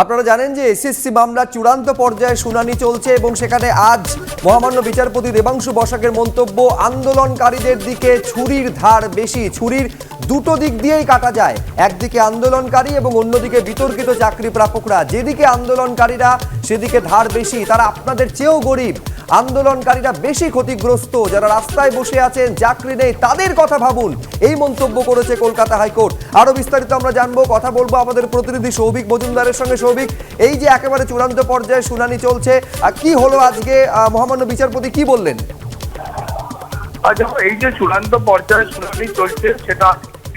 আপনারা জানেন যে এসএসসি মামলার চূড়ান্ত পর্যায়ে শুনানি চলছে এবং সেখানে আজ মহামান্য বিচারপতি দেবাংশু বসাকের মন্তব্য, আন্দোলনকারীদের দিকে ছুরির ধার বেশি। ছুরির দুটো দিক দিয়েই কাটা যায়। একদিকে আন্দোলনকারী এবং অন্যদিকে বিতর্কিত চাকরি প্রাপকরা যেদিকে আন্দোলনকারীরা, সেদিকে ধার বেশি। তারা আপনাদের চেয়েও গরিব। আন্দোলনকারীরা বেশি ক্ষতিগ্রস্ত যারা রাস্তায় বসে আছেন, চাকরি নেই, তাদের কথা ভাবুন। এই মন্তব্য করেছে কলকাতা হাইকোর্ট। আরও বিস্তারিত আমরা জানব, কথা বলব আমাদের প্রতিনিধি সৌভিক মজুমদারের সঙ্গে। সৌভিক, এই যে একেবারে চূড়ান্ত পর্যায়ে শুনানি চলছে কি হলো আজকে? মহামান্য বিচারপতি কি বললেন? এই যে চূড়ান্ত পর্যায়ে শুনানি চলছে, সেটা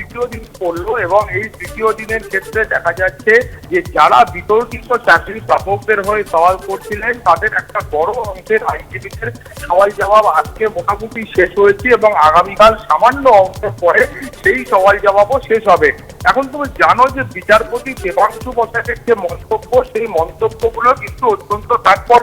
তৃতীয় দিন পড়ল এবং এই তৃতীয় দিনের ক্ষেত্রে দেখা যাচ্ছে যে যারা বিতর্কিত চাকরি প্রাপকদের হয়ে সওয়াল করছিলেন, তাদের একটা বড় অংশের আইনজীবীদের সওয়াল জবাব আজকে মোটামুটি শেষ হয়েছে এবং আগামীকাল সামান্য অংশ পরে সেই সওয়াল জবাবও শেষ হবে। এখন তুমি জানো যে বিচারপতি দেবাংশু বসাকের যে মন্তব্য, সেই মন্তব্যগুলো কিন্তু অত্যন্ত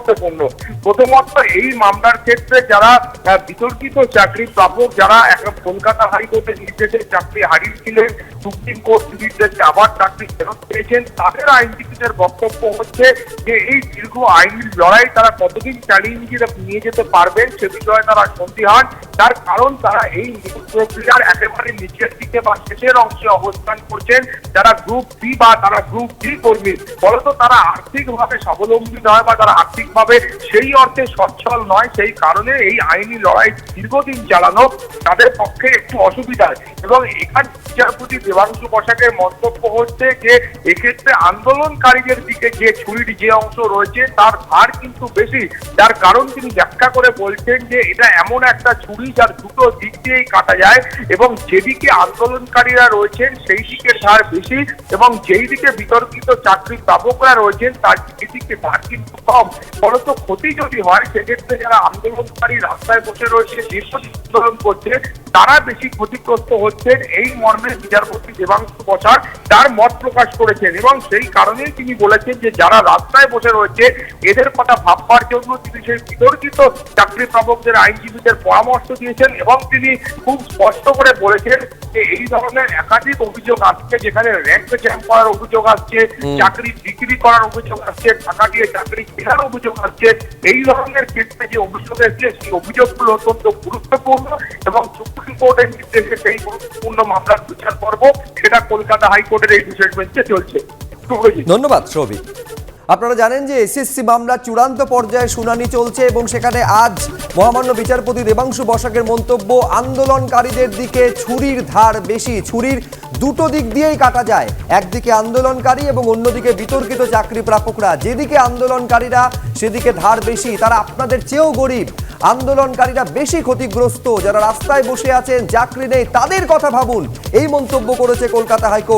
তাৎপর্যপূর্ণ প্রথমত এই মামলার ক্ষেত্রে যারা বিতর্কিত চাকরি প্রাপক যারা কলকাতা হাইকোর্টের নির্দেশে চাকরি হারিয়েছিলেন, সুপ্রিম কোর্ট নির্দেশে আবার চাকরি ফেরত পেয়েছেন, তাদের আইনজীবীদের বক্তব্য হচ্ছে যে এই দীর্ঘ আইনি লড়াই তারা কতদিন চালিয়ে নিয়ে যেতে- পারবেন সে বিষয়ে তারা সন্দিহান। তার কারণ তারা এই প্রক্রিয়ার একেবারে নিচের দিকে বা শেষের অংশে অবস্থান করছেন, যারা গ্রুপ বি বা তারা গ্রুপ ডি কর্মী। ফলত তারা আর্থিকভাবে স্বাবলম্বী নয় বা তারা আর্থিকভাবে সেই অর্থে সচ্ছল নয়, সেই কারণে এই আইনি লড়াই দীর্ঘদিন চালানো তাদের পক্ষে একটু অসুবিধার এবং এখানে বিচারপতি দেবাংশু বসাকের মন্তব্য হচ্ছে যে, এক্ষেত্রে আন্দোলনকারীদের দিকে যে ছুরির যে অংশ রয়েছে, তার ধার কিন্তু বেশি। যার কারণ তিনি ব্যাখ্যা করে বলছেন যে, এটা এমন একটা ছুরি যার দুটো দিক দিয়েই কাটা যায় এবং যেদিকে আন্দোলনকারীরা রয়েছেন, সেই দিকের ধার বেশি এবং যেই দিকে বিতর্কিত চাকরি প্রাপকরা রয়েছেন, তার দিকে ধার কিন্তু কম। ফলত ক্ষতি যদি হয় সেক্ষেত্রে যারা আন্দোলনকারী রাস্তায় বসে রয়েছে দীর্ঘ আন্দোলন করছে তারা বেশি ক্ষতিগ্রস্ত হচ্ছেন এই মর্মে বিচারপতি দেবাংশু বসাক তার মত প্রকাশ করেছেন এবং সেই কারণেই তিনি বলেছেন যে যারা রাস্তায় বসে রয়েছে এদের কথা ভাববার জন্য তিনি সেই বিতর্কিত চাকরি প্রাপকদের আইনজীবীদের পরামর্শ দিয়েছেন এবং তিনি খুব স্পষ্ট করে বলেছেন যে এই ধরনের একাধিক অভিযোগ আসছে যেখানে র্যাঙ্ক জ্যাম করার অভিযোগ আসছে চাকরি বিক্রি করার অভিযোগ আসছে টাকা দিয়ে চাকরি কেনার অভিযোগ আসছে এই ধরনের ক্ষেত্রে যে অভিযোগ এসছে সেই অভিযোগগুলো অত্যন্ত গুরুত্বপূর্ণ এবং কোর্টের নির্দেশে সেই গুরুত্বপূর্ণ মামলার বিচার পর্ব সেটা কলকাতা হাইকোর্টের এই বিশেষ বেঞ্চে চলছে। ধন্যবাদ, সৌভিক। আপনারা জানেন যে এসএসসি মামলার চূড়ান্ত পর্যায়ে শুনানি চলছে এবং সেখানে আজ মহামান্য বিচারপতি দেবাংশু বসাকের মন্তব্য, আন্দোলনকারীদের দিকে ছুরির ধার বেশি। ছুরির দুটো দিক দিয়েই কাটা যায়। একদিকে আন্দোলনকারী এবং অন্যদিকে বিতর্কিত চাকরি প্রাপকরা যেদিকে আন্দোলনকারীরা, সেদিকে ধার বেশি। তারা আপনাদের চেয়েও গরিব। আন্দোলনকারীরা বেশি ক্ষতিগ্রস্ত। যারা রাস্তায় বসে আছেন, চাকরি নেই, তাদের কথা ভাবুন। এই মন্তব্য করেছে কলকাতা হাইকোর্ট।